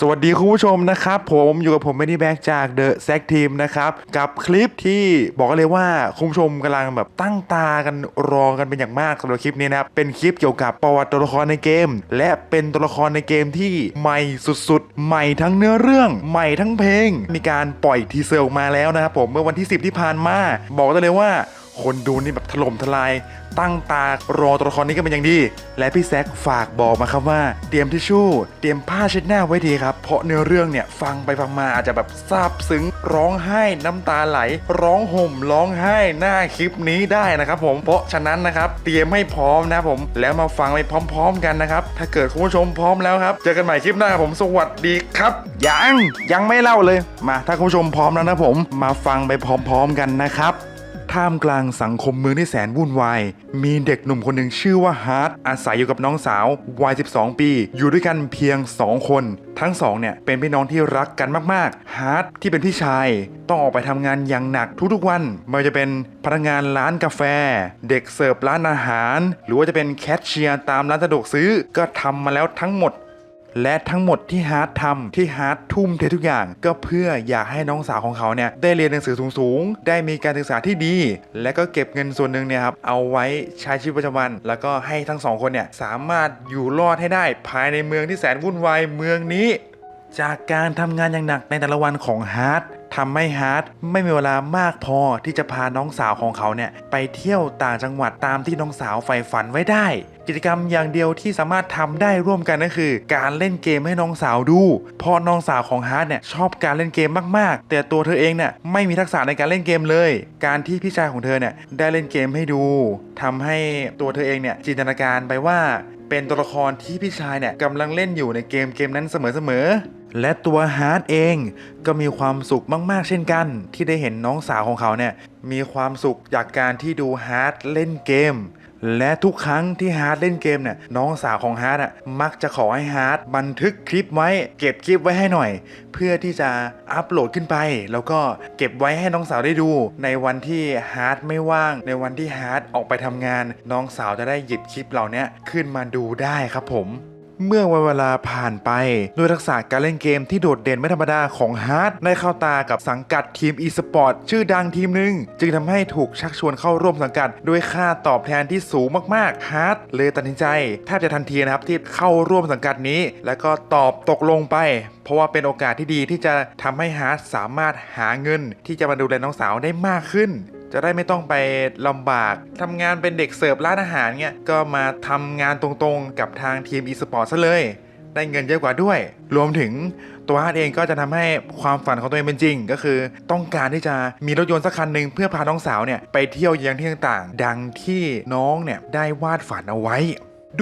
สวัสดีคุณผู้ชมนะครับ ผมอยู่กับผมเมดี้แบ็กจาก The s a c Team นะครับ กับคลิปที่บอกเลยว่าคุณผู้ชมกำลังแบบตั้งตากันรอกันเป็นอย่างมากสำหรับคลิปนี้นะครับ เป็นคลิปเกี่ยวกับประวัติตัวละครในเกม และเป็นตัวละครในเกมที่ใหม่สุดๆ ใหม่ทั้งเนื้อเรื่อง ใหม่ทั้งเพลง มีการปล่อยทีเซอร์ออกมาแล้วนะครับผมเมื่อวันที่ 10 ที่ผ่านมา บอกได้เลยว่า คนดูนี่แบบถล่มทลาย ตั้งตารอตัวละครนี้กันเป็นอย่างดี และพี่แซคฝากบอกมาครับว่า เตรียมทิชชู่ เตรียมผ้าเช็ดหน้าไว้ดีครับ เพราะเนื้อเรื่องเนี่ยฟังไปฟังมาอาจจะแบบซาบซึ้งร้องไห้น้ำตาไหล ร้องห่มร้องไห้หน้าคลิปนี้ได้นะครับผมเพราะฉะนั้นนะครับเตรียมให้พร้อมนะผมแล้วมาฟังไปพร้อม ๆ กันนะครับถ้าเกิดคุณผู้ชมพร้อมแล้วครับ เจอกันใหม่คลิปหน้าครับผมสวัสดีครับยังยังไม่เล่าเลยมา ถ้าคุณผู้ชมพร้อมแล้วนะผม มาฟังไปพร้อม ๆ กันนะครับ ท่ามกลางสังคมเมืองที่แสนวุ่นวาย มีเด็กหนุ่มคนหนึ่งชื่อว่าฮาร์ดอาศัยอยู่กับน้องสาววัย 12 ปี อยู่ด้วยกันเพียง 2 คน ทั้งสองเนี่ยเป็นพี่น้องที่รักกันมากๆฮาร์ดที่เป็นพี่ชาย ต้องออกไปทำงานอย่างหนักทุกๆวันไม่ว่าจะเป็นพนักงานร้านกาแฟ เด็กเสิร์ฟร้านอาหาร หรือว่าจะเป็นแคชเชียร์ตามร้านสะดวกซื้อก็ทำมาแล้วทั้งหมด และทั้งหมดที่ฮาร์ดทำที่ฮาร์ดทุ่มเททุกอย่าง ก็เพื่ออยากให้น้องสาวของเขาเนี่ยได้เรียนหนังสือสูงๆ ได้มีการศึกษาที่ดี และก็เก็บเงินส่วนหนึ่งเนี่ยครับเอาไว้ใช้ชีวิตประจำวัน แล้วก็ให้ทั้งสองคนเนี่ยสามารถอยู่รอดให้ได้ภายในเมืองที่แสนวุ่นวายเมืองนี้ จากการทำงานอย่างหนักในแต่ละวันของฮาร์ดทำให้ฮาร์ดไม่มีเวลามากพอที่จะพาน้องสาวของเขาเนี่ยไปเที่ยวต่างจังหวัดตามที่น้องสาวใฝ่ฝันไว้ได้ กิจกรรมอย่างเดียวที่สามารถทำได้ร่วมกันก็คือ การเล่นเกมให้น้องสาวดูเพราะน้องสาวของฮาร์ดเนี่ยชอบการเล่นเกมมากๆ แต่ตัวเธอเองเนี่ยไม่มีทักษะในการเล่นเกมเลย การที่พี่ชายของเธอเนี่ยได้เล่นเกมให้ดูทำให้ตัวเธอเองเนี่ยจินตนาการไปว่า เป็นตัวละครที่พี่ชายเนี่ยกำลังเล่นอยู่ในเกมเกมนั้นเสมอๆ และตัวฮาร์ดเองก็มีความสุขมากๆ เช่นกัน ที่ได้เห็นน้องสาวของเขาเนี่ยมีความสุขจากการที่ดูฮาร์ดเล่นเกม และทุกครั้งที่ฮาร์ดเล่นเกมเนี่ยน้องสาวของฮาร์ดอะมักจะขอให้ฮาร์ดบันทึกคลิปไว้ เก็บคลิปไว้ให้หน่อย เพื่อที่จะอัปโหลดขึ้นไป แล้วก็เก็บไว้ให้น้องสาวได้ดู ในวันที่ฮาร์ดไม่ว่าง ในวันที่ฮาร์ดออกไปทำงาน น้องสาวจะได้หยิบคลิปเหล่านี้ขึ้นมาดูได้ครับผม เมื่อวันเวลาผ่านไปด้วยทักษะการเล่นเกมที่โดดเด่นไม่ธรรมดาของฮาร์ดได้เข้าตากับสังกัดทีม e-sport ชื่อดังทีมหนึ่งจึงทำให้ถูกชักชวนเข้าร่วมสังกัดด้วยค่าตอบแทนที่สูงมากๆฮาร์ดเลยตัดสินใจแทบจะทันทีนะครับที่เข้าร่วมสังกัดนี้ แล้วก็ตอบตกลงไป เพราะว่าเป็นโอกาสที่ดีที่จะทำให้ฮาร์ดสามารถหาเงินที่จะมาดูแลน้องสาวได้มากขึ้น จะได้ไม่ต้องไปลำบากทำงานเป็นเด็กเสิร์ฟร้านอาหารเนี่ยก็มาทำงานตรงๆกับทางทีม e-sport ซะเลย ได้เงินเยอะกว่าด้วย รวมถึงตัวฮาร์ดเองก็จะทำให้ความฝันของตัวเองเป็นจริง ก็คือต้องการที่จะมีรถยนต์สักคันหนึ่งเพื่อพาน้องสาวเนี่ยไปเที่ยวยังที่ต่างๆ ดังที่น้องเนี่ยได้วาดฝันเอาไว้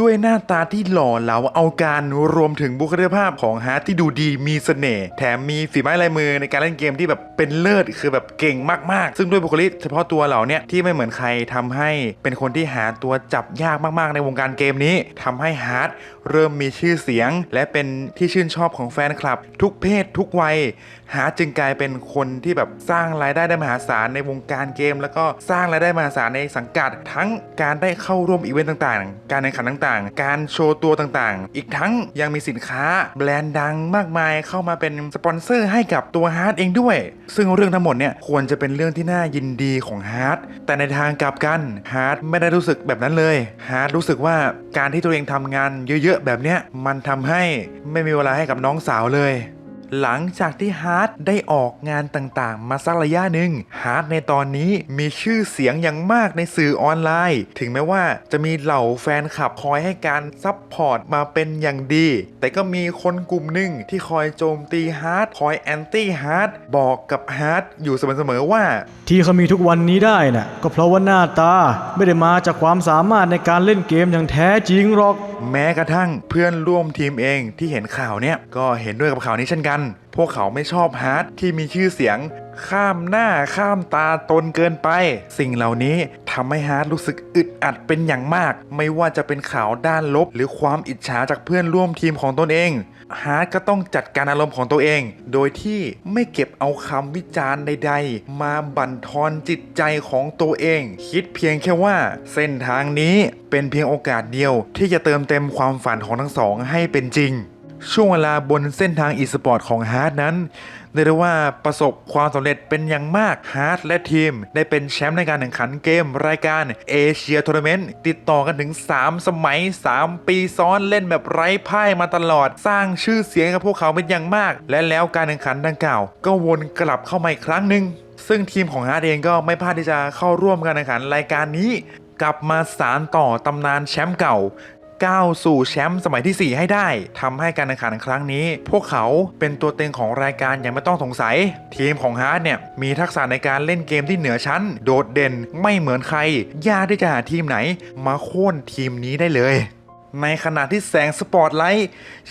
ด้วยหน้าตาที่หล่อเหลาเอาการรวมถึงบุคลิกภาพของฮาร์ดที่ดูดีมีเสน่ห์แถมมีฝีไม้ลายมือในการเล่นเกมที่แบบเป็นเลิศคือแบบเก่งมากๆ ซึ่งด้วยบุคลิกเฉพาะตัวเหล่านี้ที่ไม่เหมือนใครทำให้เป็นคนที่หาตัวจับยากมากๆ ในวงการเกมนี้ทำให้ฮาร์ดเริ่มมีชื่อเสียง และเป็นที่ชื่นชอบของแฟนคลับ ทุกเพศทุกวัยฮาร์ดจึงกลายเป็นคนที่แบบสร้างรายได้ได้มหาศาลในวงการเกม แล้วก็สร้างรายได้มหาศาลในสังกัด ทั้งการได้เข้าร่วมอีเวนต์ต่างๆ การแข่งขันต่างๆ การโชว์ตัวต่างๆ อีกทั้งยังมีสินค้า แบรนด์ดังมากมายเข้ามาเป็นสปอนเซอร์ให้กับตัวฮาร์ดเองด้วย ซึ่งเรื่องทั้งหมดเนี่ยควรจะเป็นเรื่องที่น่ายินดีของฮาร์ดแต่ในทางกลับกันฮาร์ดไม่ได้รู้สึกแบบนั้นเลยฮาร์ดรู้สึกว่าการที่ตัวเองทำงานเยอะๆแบบเนี้ยมันทำให้ไม่มีเวลาให้กับน้องสาวเลย หลังจากที่ฮาร์ดได้ออกงานต่างๆ มาสักระยะหนึ่งฮาร์ดในตอนนี้มีชื่อเสียงอย่างมากในสื่อออนไลน์ ถึงแม้ว่าจะมีเหล่าแฟนคลับคอยให้การซัพพอร์ตมาเป็นอย่างดี แต่ก็มีคนกลุ่มหนึ่งที่คอยโจมตีฮาร์ดคอยแอนตี้ฮาร์ดบอกกับฮาร์ดอยู่เสมอๆว่า ที่เขามีทุกวันนี้ได้น่ะก็เพราะว่าหน้าตาไม่ได้มาจากความสามารถในการเล่นเกมอย่างแท้จริงหรอก แม้กระทั่งเพื่อนร่วมทีมเองที่เห็นข่าวเนี่ยก็เห็นด้วยกับข่าวนี้เช่นกันพวกเขาไม่ชอบฮาร์ดที่มีชื่อเสียง ข้ามหน้าข้ามตาตนเกินไป สิ่งเหล่านี้ทำให้ฮาร์ดรู้สึกอึดอัดเป็นอย่างมาก ไม่ว่าจะเป็นข่าวด้านลบ หรือความอิจฉาจากเพื่อนร่วมทีมของตนเองฮาร์ดก็ต้องจัดการอารมณ์ของตัวเอง โดยที่ไม่เก็บเอาคำวิจารณ์ใด ๆ มาบั่นทอนจิตใจของตัวเอง คิดเพียงแค่ว่า เส้นทางนี้เป็นเพียงโอกาสเดียวที่จะเติมเต็มความฝันของทั้งสองให้เป็นจริง ช่วงเวลาบนเส้นทางอีสปอร์ตของฮาร์ดนั้นเรียกได้ว่าประสบความสำเร็จเป็นอย่างมากฮาร์ดและทีม ได้เป็นแชมป์ในการแข่งขันเกมรายการเอเชียทัวร์นาเมนต์ติดต่อกันถึง 3 สมัย 3 ปีซ้อนเล่นแบบไร้พ่ายมาตลอด สร้างชื่อเสียงกับพวกเขาเป็นอย่างมาก และแล้วการแข่งขันดังกล่าว ก็วนกลับเข้ามาอีกครั้งหนึ่งซึ่งทีมของฮาร์ดเองก็ไม่พลาดที่จะเข้าร่วมการแข่งขันรายการนี้กลับมาสารต่อตำนานแชมป์เก่า ก้าวสู่แชมป์สมัยที่ 4 ให้ได้ทำให้การแข่งขันครั้งนี้ พวกเขาเป็นตัวเต็งของรายการอย่างไม่ต้องสงสัย ทีมของฮาร์ดเนี่ยมีทักษะในการเล่นเกมที่เหนือชั้น โดดเด่นไม่เหมือนใคร ยากที่จะหาทีมไหน มาโค่นทีมนี้ได้เลย ในขณะที่แสงสปอตไลท์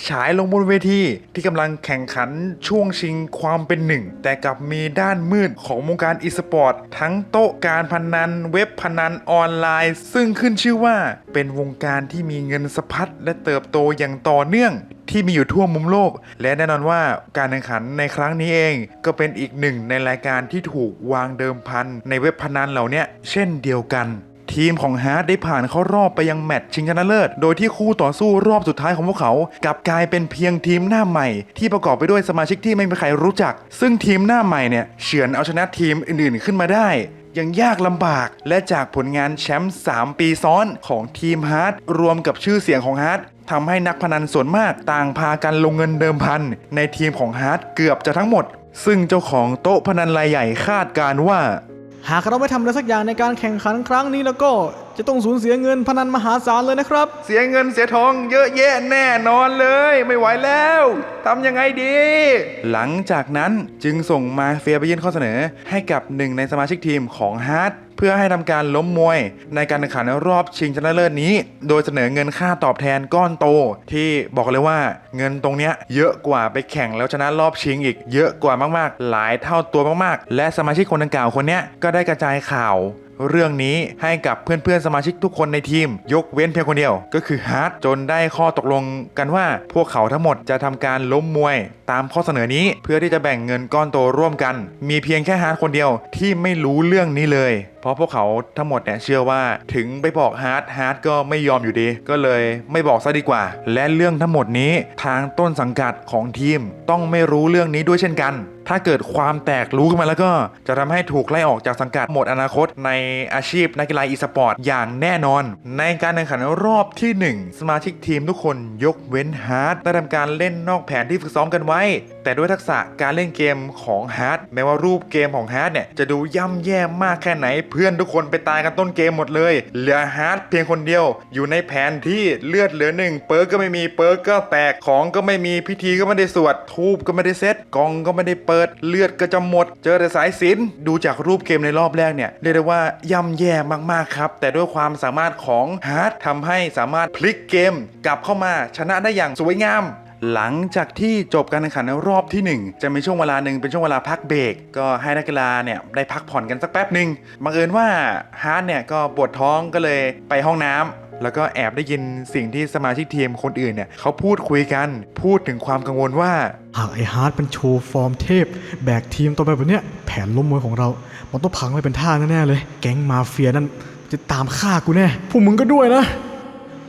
ฉายลงบนเวที ที่กำลังแข่งขันช่วงชิงความเป็นหนึ่ง แต่กลับมีด้านมืดของวงการอีสปอร์ตทั้งโต๊ะการพนัน เว็บพนันออนไลน์ ซึ่งขึ้นชื่อว่าเป็นวงการที่มีเงินสะพัดและเติบโตอย่างต่อเนื่องที่มีอยู่ทั่วมุมโลก และแน่นอนว่าการแข่งขันในครั้งนี้เองก็เป็นอีกหนึ่งในรายการที่ถูกวางเดิมพันในเว็บพนันเหล่านี้เช่นเดียวกัน ทีมของฮาร์ดได้ผ่านเข้ารอบไปยังแมตช์ชิงชนะเลิศ โดยที่คู่ต่อสู้รอบสุดท้ายของพวกเขากลับกลายเป็นเพียงทีมหน้าใหม่ ที่ประกอบไปด้วยสมาชิกที่ไม่มีใครรู้จัก ซึ่งทีมหน้าใหม่เนี่ยเฉือนเอาชนะทีมอื่นๆ ขึ้นมาได้ยังยากลำบากและจากผลงานแชมป์ 3 ปีซ้อนของทีมฮาร์ดรวมกับชื่อเสียงของฮาร์ดทำให้นักพนันส่วนมากต่างพากันลงเงินเดิมพัน ในทีมของฮาร์ดเกือบจะทั้งหมด ซึ่งเจ้าของโต๊ะพนันรายใหญ่คาดการณ์ว่า หากเราไม่ทำอะไรสักอย่างในการแข่งขันครั้งนี้แล้วก็จะต้องสูญเสียเงินพนันมหาศาลเลยนะครับ เสียเงินเสียทองเยอะแยะแน่นอนเลย ไม่ไหวแล้วทำยังไงดี หลังจากนั้นจึงส่งมาเฟียไปยื่นข้อเสนอให้กับหนึ่งในสมาชิกทีมของฮาร์ด เพื่อให้ทำการล้มมวยในการแข่งขันรอบชิงชนะเลิศนี้ โดยเสนอเงินค่าตอบแทนก้อนโต ที่บอกเลยว่าเงินตรงเนี้ยเยอะกว่าไปแข่งแล้วชนะรอบชิงอีกเยอะกว่ามากๆ หลายเท่าตัวมากๆ และสมาชิกคนดังกล่าวคนเนี้ยก็ได้กระจายข่าวเรื่องนี้ให้กับเพื่อนๆสมาชิกทุกคนในทีม ยกเว้นเพียงคนเดียว ก็คือฮาร์ดจนได้ข้อตกลงกันว่า พวกเขาทั้งหมดจะทำการล้มมวย ตามข้อเสนอนี้เพื่อที่จะแบ่งเงินก้อนโตร่วมกัน มีเพียงแค่ฮาร์ดคนเดียวที่ไม่รู้เรื่องนี้เลย เพราะพวกเขาทั้งหมดเนี่ยเชื่อว่าถึงไปบอกฮาร์ดฮาร์ดก็ไม่ยอมอยู่ดี ก็เลยไม่บอกซะดีกว่า และเรื่องทั้งหมดนี้ทางต้นสังกัดของทีม ต้องไม่รู้เรื่องนี้ด้วยเช่นกัน ถ้าเกิดความแตกรู้ขึ้นมาแล้วก็จะทำให้ถูกไล่ออกจากสังกัดหมดอนาคตในอาชีพนักกีฬาอีสปอร์ตอย่างแน่นอน ในการแข่งขันรอบที่ 1 สมาชิกทีมทุกคนยกเว้นฮาร์ดได้ทำการเล่นนอกแผนที่ฝึกซ้อมกันไว้ แต่ด้วยทักษะการเล่นเกมของฮาร์ดแม้ว่ารูปเกมของฮาร์ดเนี่ยจะดูย่ำแย่มากแค่ไหน เพื่อนทุกคนไปตายกันต้นเกมหมดเลย เหลือฮาร์ดเพียงคนเดียว อยู่ในแผนที่เลือดเหลือหนึ่งเปิร์กก็ไม่มีเปิร์กก็แตกของก็ไม่มีพิธีก็ไม่ได้สวดทูบก็ไม่ได้เซตกองก็ไม่ได้เปิดเลือดก็จะหมด เจอแต่สายสินดูจากรูปเกมในรอบแรกเนี่ยเรียกได้ว่าย่ำแย่มากๆครับแต่ด้วยความสามารถของฮาร์ดทำให้สามารถพลิกเกมกลับเข้ามาชนะได้อย่างสวยงาม หลังจากที่จบการแข่งขันรอบที่ 1 จะมีช่วงเวลาหนึ่งเป็นช่วงเวลาพักเบรกก็ให้นักกีฬาเนี่ยได้พักผ่อนกันสักแป๊บหนึ่งบังเอิญว่าฮาร์ดเนี่ยก็ปวดท้องก็เลยไปห้องน้ำแล้วก็แอบได้ยินสิ่งที่สมาชิกทีมคนอื่นเนี่ยเขาพูดคุยกันพูดถึงความกังวลว่าหากไอ้ฮาร์ดมันโชว์ฟอร์มเทพ แบกทีมต่อไปแบบเนี้ยแผนล้มมวยของเรา มันต้องพังไม่เป็นท่าแน่ๆเลย แก๊งมาเฟียนั่นจะตามฆ่ากูแน่พวกมึงก็ด้วยนะ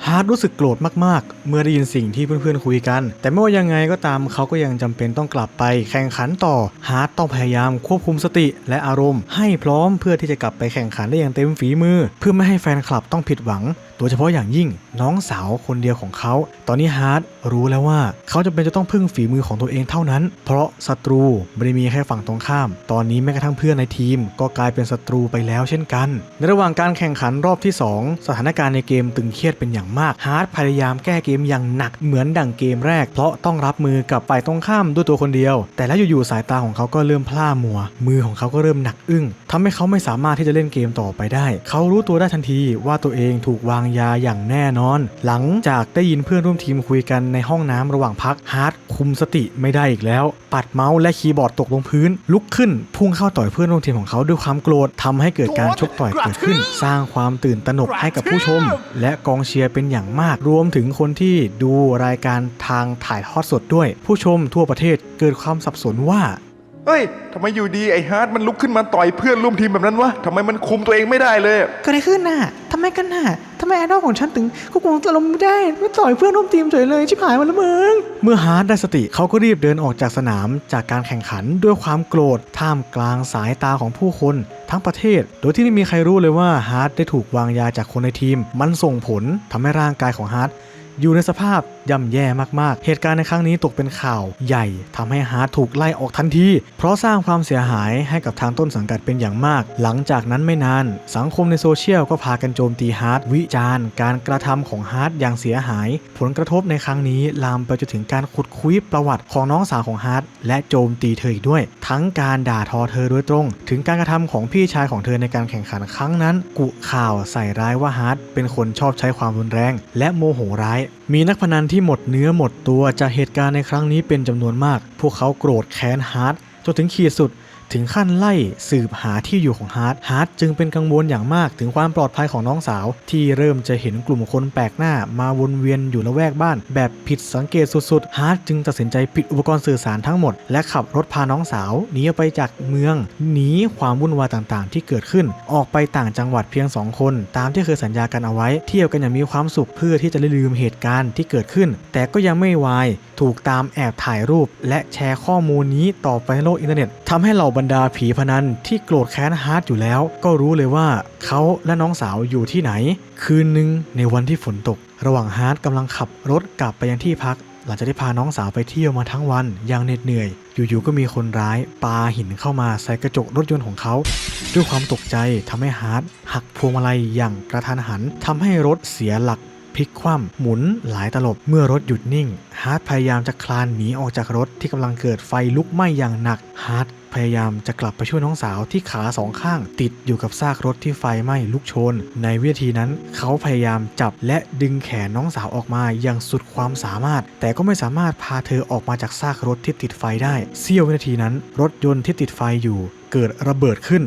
ฮาร์ดรู้สึกโกรธมากๆ เมื่อได้ยินสิ่งที่เพื่อนๆคุยกัน แต่ไม่ว่ายังไงก็ตามเขาก็ยังจำเป็นต้องกลับไปแข่งขันต่อ ฮาร์ดต้องพยายามควบคุมสติและอารมณ์ ให้พร้อมเพื่อที่จะกลับไปแข่งขันได้อย่างเต็มฝีมือ เพื่อไม่ให้แฟนคลับต้องผิดหวัง โดยเฉพาะอย่างยิ่งน้องสาวคนเดียวของเขา ตอนนี้ฮาร์ดรู้แล้วว่า เขาจำเป็นจะต้องพึ่งฝีมือของตัวเองเท่านั้น เพราะศัตรูไม่ได้มีแค่ฝั่งตรงข้าม ตอนนี้แม้กระทั่งเพื่อนในทีม ก็กลายเป็นศัตรูไปแล้วเช่นกัน ในระหว่างการแข่งขันรอบที่ 2 สถานการณ์ในเกมตึงเครียดเป็นอย่างมากฮาร์ดพยายามแก้เกมอย่างหนักเหมือนดั่งเกมแรก เพราะต้องรับมือกับฝ่ายตรงข้ามด้วยตัวคนเดียว แต่แล้วอยู่ๆสายตาของเขาก็เริ่มพล่ามัว มือของเขาก็เริ่มหนักอึ้งทำให้เขาไม่สามารถที่จะเล่นเกมต่อไปได้ เขารู้ตัวได้ทันทีว่าตัวเองถูกวางยาอย่างแน่นอน หลังจากได้ยินเพื่อนร่วมทีมคุยกันในห้องน้ำระหว่างพักฮาร์ดคุมสติไม่ได้อีกแล้ว ปัดเมาส์และคีย์บอร์ดตกลงพื้น ลุกขึ้นพุ่งเข้าต่อยเพื่อนร่วมทีมของเขาด้วยความโกรธทำให้เกิดการชกต่อยเกิดขึ้น สร้างความตื่นตระหนกให้กับผู้ชม และกองเชียร์เป็นอย่างมาก รวมถึงคนที่ดูรายการทางถ่ายทอดสดด้วย ผู้ชมทั่วประเทศเกิดความสับสนว่า เฮ้ยทำไมอยู่ดีไอ้ฮาร์ดมันลุกขึ้นมาต่อยเพื่อนร่วมทีมแบบนั้นวะทำไมมันคุมตัวเองไม่ได้เลย เกิดอะไรขึ้นน่ะทำไมกันน่ะทำไมไอดอลของฉันถึงควบคุมอารมณ์ไม่ได้ไม่ต่อยเพื่อนร่วมทีมเฉยเลยชิบหายหมาแล้วมึง เมื่อฮาร์ดได้สติเขาก็รีบเดินออกจากสนามจากการแข่งขันด้วยความโกรธท่ามกลางสายตาของผู้คนทั้งประเทศ โดยที่ไม่มีใครรู้เลยว่าฮาร์ดได้ถูกวางยาจากคนในทีม มันส่งผลทำให้ร่างกายของฮาร์ดอยู่ในสภาพ ย่ำแย่มากๆ เหตุการณ์ในครั้งนี้ตกเป็นข่าวใหญ่ทำให้ฮาร์ดถูกไล่ออกทันที เพราะสร้างความเสียหายให้กับทางต้นสังกัดเป็นอย่างมาก หลังจากนั้นไม่นาน สังคมในโซเชียลก็พากันโจมตีฮาร์ดวิจารณ์ การกระทำของฮาร์ดอย่างเสียหาย ผลกระทบในครั้งนี้ลามไปจนถึงการขุดคุยประวัติของน้องสาวของฮาร์ดและโจมตีเธออีกด้วย ทั้งการด่าทอเธอโดยตรง ถึงการกระทำของพี่ชายของเธอในการแข่งขันครั้งนั้น กุข่าวใส่ร้ายว่าฮาร์ดเป็นคนชอบใช้ความรุนแรง และโมโหร้ายมีนักพนันที่หมดเนื้อหมดตัวจากเหตุการณ์ในครั้งนี้เป็นจำนวนมาก พวกเขาโกรธแค้นฮาร์ดจนถึงขีดสุด ถึงขั้นไล่สืบหาที่อยู่ของฮาร์ดฮาร์ดจึงเป็นกังวลอย่างมากถึงความปลอดภัยของน้องสาว ที่เริ่มจะเห็นกลุ่มคนแปลกหน้ามาวนเวียนอยู่ละแวกบ้าน แบบผิดสังเกตสุดๆฮาร์ดจึงตัดสินใจปิดอุปกรณ์สื่อสารทั้งหมด และขับรถพาน้องสาวหนีไปจากเมืองหนีความวุ่นวายต่างๆ ที่เกิดขึ้น ออกไปต่างจังหวัดเพียงสองคน ตามที่เคยสัญญากันเอาไว้ เที่ยวกันอย่างมีความสุขเพื่อที่จะลืมเหตุการณ์ที่เกิดขึ้น แต่ก็ยังไม่วายถูกตามแอบถ่ายรูป และแชร์ข้อมูลนี้ต่อไปในโลกอินเทอร์เน็ตทำให้เหล่าบรรดาผีพนันที่โกรธแค้นฮาร์ดอยู่แล้ว ก็รู้เลยว่าเขาและน้องสาวอยู่ที่ไหน คืนหนึ่งในวันที่ฝนตก ระหว่างฮาร์ดกำลังขับรถกลับไปยังที่พัก หลังจากที่พาน้องสาวไปเที่ยวมาทั้งวันอย่างเหน็ดเหนื่อย อยู่ๆก็มีคนร้ายปาหินเข้ามาใส่กระจกรถยนต์ของเขา ด้วยความตกใจทำให้ฮาร์ดหักพวงมาลัยอย่างกระทันหันทำให้รถเสียหลักพลิกคว่ำหมุนหลายตลบเมื่อรถหยุดนิ่ง ฮาร์ดพยายามจะคลานหนีออกจากรถที่กำลังเกิดไฟลุกไหม้อย่างหนัก ฮาร์ด พยายามจะกลับไปช่วยน้องสาวที่ขาสองข้าง ติดอยู่กับซากรถที่ไฟไหม้ลุกโชน ในวินาทีนั้นเขาพยายามจับและดึงแขนน้องสาวออกมาอย่างสุดความสามารถ แต่ก็ไม่สามารถพาเธอออกมาจากซากรถที่ติดไฟได้เสี้ยววินาทีนั้น รถยนต์ที่ติดไฟอยู่เกิดระเบิดขึ้น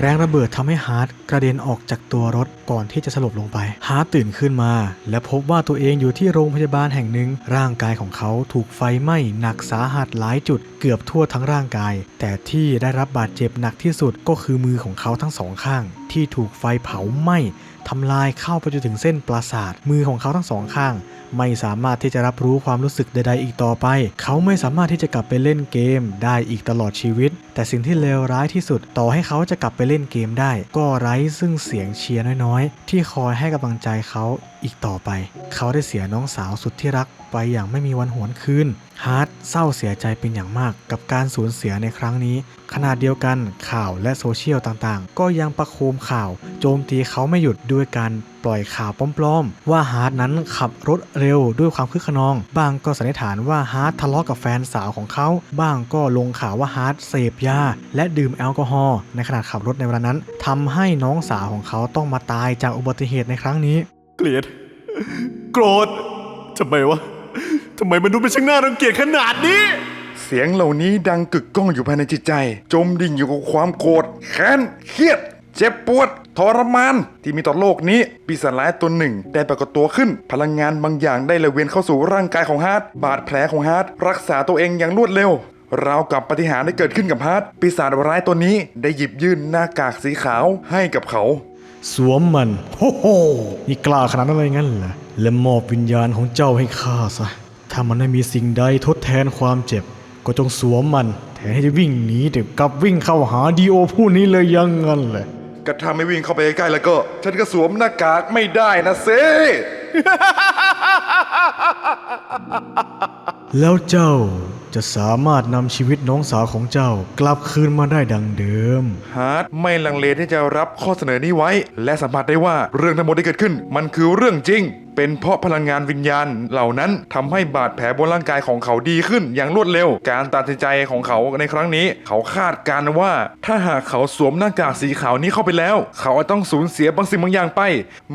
แรงระเบิดทำให้ฮาร์ดกระเด็นออกจากตัวรถก่อนที่จะสลบลงไป ฮาร์ดตื่นขึ้นมา และพบว่าตัวเองอยู่ที่โรงพยาบาลแห่งหนึ่ง ร่างกายของเขาถูกไฟไหม้หนักสาหัสหลายจุดเกือบทั่วทั้งร่างกาย แต่ที่ได้รับบาดเจ็บหนักที่สุดก็คือมือของเขาทั้งสองข้าง ที่ถูกไฟเผาไหม้ทำลายเข้าไปจนถึงเส้นประสาทมือของเขาทั้งสองข้าง ไม่สามารถที่จะรับรู้ความรู้สึกใด ๆ อีกต่อไป เขาไม่สามารถที่จะกลับไปเล่นเกมได้อีกตลอดชีวิต แต่สิ่งที่เลวร้ายที่สุดต่อให้เขาจะกลับไปเล่นเกมได้ ก็ไร้ซึ่งเสียงเชียร์น้อยๆ ที่คอยให้กำลังใจเขาอีกต่อไป เขาได้เสียน้องสาวสุดที่รักไปอย่างไม่มีวันหวนคืน ฮาร์ดเศร้าเสียใจเป็นอย่างมากกับการสูญเสียในครั้งนี้ขณะเดียวกันข่าวและโซเชียลต่างๆ ก็ยังประโคมข่าว โจมตีเขาไม่หยุดด้วยการ ปล่อยข่าวปลอมๆ ว่าฮาร์ดนั้นขับรถเร็วด้วยความคึกขนอง บ้างก็สันนิษฐานว่าฮาร์ดทะเลาะกับแฟนสาวของเขา บ้างก็ลงข่าวว่าฮาร์ดเสพยา และดื่มแอลกอฮอล์ในขณะขับรถในเวลานั้นทำให้น้องสาวของเขาต้องมาตายจากอุบัติเหตุในครั้งนี้ เกลียด โกรธทำไมวะทำไมมันดูเป็นช่างน่ารังเกียจขนาดนี้ เสียงเหล่านี้ดังกึกก้องอยู่ภายในจิตใจ จมดิ่งอยู่กับความโกรธแค้นเครียด เจ็บปวด ทรมาน ที่มีต่อโลกนี้ปีศาจร้ายตัวหนึ่ง ได้ปรากฏตัวขึ้น พลังงานบางอย่างได้ละเวียนเข้าสู่ร่างกายของฮาร์ดบาดแผลของฮาร์ดรักษาตัวเองอย่างรวดเร็วราวกับปาฏิหารย์ได้เกิดขึ้นกับฮาร์ดปีศาจร้ายตัวนี้ได้หยิบยื่นหน้ากากสีขาวให้กับเขา สวมมันโอ้โหนี่กล้าขนาดนั้นเลยงั้นเหรอและมอบวิญญาณของเจ้าให้ข้าซะถ้ามันไม่มีสิ่งใดทดแทนความเจ็บ ก็จงสวมมัน แทนที่จะวิ่งหนีเดี๋ยวกลับวิ่งเข้าหาดีโอผู้นี้เลยยังงั้นแหละ ก็ถ้าไม่วิ่งเข้าไปใกล้ๆแล้วก็ ฉันก็สวมหน้ากากไม่ได้นะเซ แล้วเจ้าจะสามารถนำชีวิตน้องสาวของเจ้ากลับคืนมาได้ดังเดิม ฮาร์ดไม่ลังเลที่จะรับข้อเสนอนี้ไว้ และสัมผัสได้ว่าเรื่องทั้งหมดที่เกิดขึ้น มันคือเรื่องจริง เป็นเพราะพลังงานวิญญาณเหล่านั้นทำให้บาดแผลบนร่างกายของเขาดีขึ้นอย่างรวดเร็ว การตัดสินใจของเขาในครั้งนี้ เขาคาดการณ์ว่า ถ้าหากเขาสวมหน้ากากสีขาวนี้เข้าไปแล้ว เขาอาจต้องสูญเสียบางสิ่งบางอย่างไป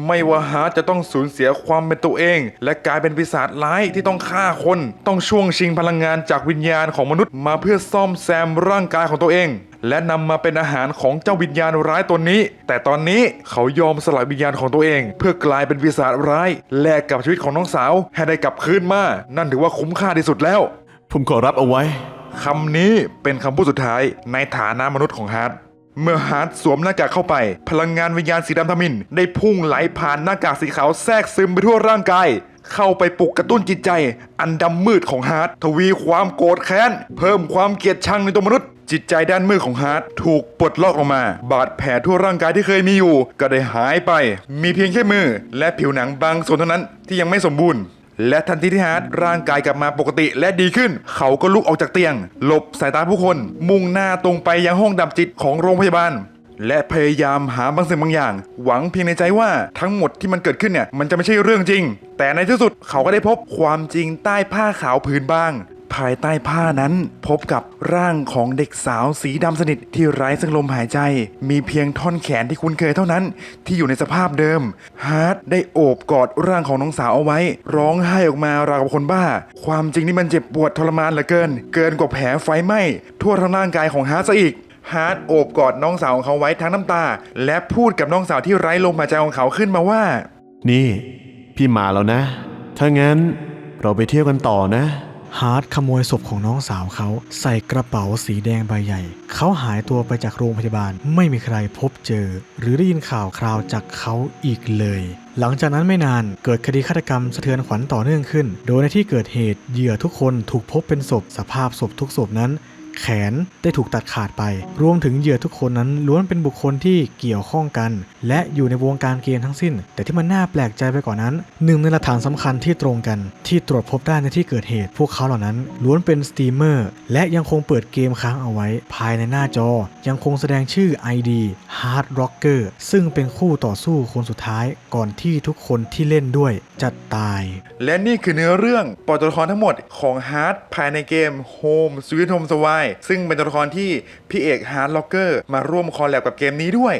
ไม่ว่าฮาร์จะต้องสูญเสียความเป็นตัวเอง และกลายเป็นปีศาจร้ายที่ต้องฆ่าคน ต้องช่วงชิงพลังงานจากวิญญาณของมนุษย์มาเพื่อซ่อมแซมร่างกายของตัวเอง และนำมาเป็นอาหารของเจ้าวิญญาณร้ายตนนี้ แต่ตอนนี้เขายอมสละวิญญาณของตัวเอง เพื่อกลายเป็นปีศาจร้ายแลกกับชีวิตของน้องสาวให้ได้กลับคืนมา นั่นถือว่าคุ้มค่าที่สุดแล้ว ผมขอรับเอาไว้ คำนี้เป็นคำพูดสุดท้ายในฐานะมนุษย์ของฮาร์ดเมื่อฮาร์ดสวมหน้ากากเข้าไป พลังงานวิญญาณสีดำทมิน ได้พุ่งไหลผ่านหน้ากากสีขาวแทรกซึมไปทั่วร่างกายเข้าไปปลุกกระตุ้นจิตใจ อันดำมืดของฮาร์ดทวีความโกรธแค้น เพิ่มความเกลียดชังในตัวมนุษย์ จิตใจด้านมืดของฮาร์ดถูกปลดล็อกออกมา บาดแผลทั่วร่างกายที่เคยมีอยู่ ก็ได้หายไป มีเพียงแค่มือ และผิวหนังบางส่วนเท่านั้นที่ยังไม่สมบูรณ์ และทันทีที่ฮาร์ดร่างกายกลับมาปกติและดีขึ้น เขาก็ลุกออกจากเตียง หลบสายตาผู้คน มุ่งหน้าตรงไปยังห้องดับจิตของโรงพยาบาลและพยายามหาบางสิ่งบางอย่าง หวังเพียงในใจว่าทั้งหมดที่มันเกิดขึ้นเนี่ย มันจะไม่ใช่เรื่องจริง แต่ในที่สุดเขาก็ได้พบความจริงใต้ผ้าขาวผืนบาง ภายใต้ผ้านั้น พบกับร่างของเด็กสาวสีดำสนิทที่ไร้ซึ่งลมหายใจ มีเพียงท่อนแขนที่คุ้นเคยเท่านั้น ที่อยู่ในสภาพเดิม ฮาร์ดได้โอบกอดร่างของน้องสาวเอาไว้ ร้องไห้ออกมาราวกับคนบ้า ความจริงนี่มันเจ็บปวดทรมานเหลือเกิน เกินกว่าแผลไฟไหม้ทั่วทั้งร่างกายของฮาร์ดซะอีกฮาร์ดโอบกอดน้องสาวของเขาไว้ทั้งน้ำตา และพูดกับน้องสาวที่ไร้ลมหายใจของเขาขึ้นมาว่า นี่ พี่มาแล้วนะ ถ้างั้นเราไปเที่ยวกันต่อนะ ฮาร์ดขโมยศพของน้องสาวเขาใส่กระเป๋าสีแดงใบใหญ่ เขาหายตัวไปจากโรงพยาบาลไม่มีใครพบเจอ หรือได้ยินข่าวคราวจากเขาอีกเลย หลังจากนั้นไม่นานเกิดคดีฆาตกรรมสะเทือนขวัญต่อเนื่องขึ้น โดยในที่เกิดเหตุเหยื่อทุกคนถูกพบเป็นศพสภาพศพทุกศพนั้น แขนได้ถูกตัดขาดไป รวมถึงเหยื่อทุกคนนั้นล้วนเป็นบุคคลที่เกี่ยวข้องกัน และอยู่ในวงการเกมทั้งสิ้น แต่ที่มันน่าแปลกใจไปกว่านั้นหนึ่งในหลักฐานสำคัญที่ตรงกัน ที่ตรวจพบได้ในที่เกิดเหตุ พวกเขาเหล่านั้นล้วนเป็นสตรีมเมอร์และยังคงเปิดเกมค้างเอาไว้ ภายในหน้าจอ ยังคงแสดงชื่อ ID Hard Rocker ซึ่งเป็นคู่ต่อสู้คนสุดท้ายก่อนที่ทุกคนที่เล่นด้วยจะตาย และนี่คือเนื้อเรื่องปอตัวละครทั้งหมดของฮาร์ดภายในเกม Home Sweet Home s w i ซึ่งเป็นตัวละครที่พี่เอกฮาร์ดล็อกเกอร์มาร่วมคอลแลบกับเกมนี้ด้วย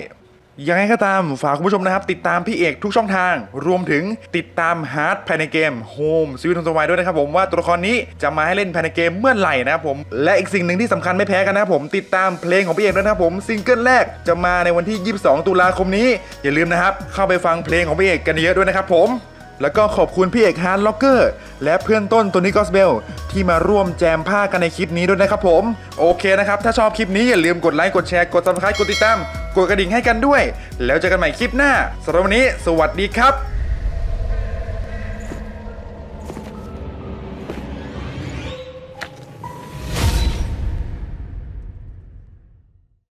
ยังไงก็ตามฝากคุณผู้ชมนะครับ ติดตามพี่เอกทุกช่องทาง รวมถึงติดตามฮาร์ดภายในเกม Home Sweet Home s w i ด้วยนะครับผมว่าตัวละครนี้จะมาให้เล่นภายในเกมเมื่อไหร่นะครับผม และอีกสิ่งหนึ่งที่สำคัญไม่แพ้กันนะครับผมติดตามเพลงของพี่เอกด้วยนะครับผมซิงเกิลแรกจะมาในวันที่ 22 ตุลาคมนี้ อย่าลืมนะครับ เข้าไปฟังเพลงของพี่เอกกันเยอะด้วยนะครับผม แล้วก็ขอบคุณพี่เอกฮาร์ดล็อกเกอร์และเพื่อนต้นตัวนี้กอสเบลที่มาร่วมแจมผ้ากันในคลิปนี้ด้วยนะครับผม โอเคนะครับ ถ้าชอบคลิปนี้อย่าลืมกดไลค์กดแชร์กดซับสไครต์กดติดตาม กดกระดิ่งให้กันด้วย แล้วเจอกันใหม่คลิปหน้าสำหรับวันนี้ สวัสดีครับ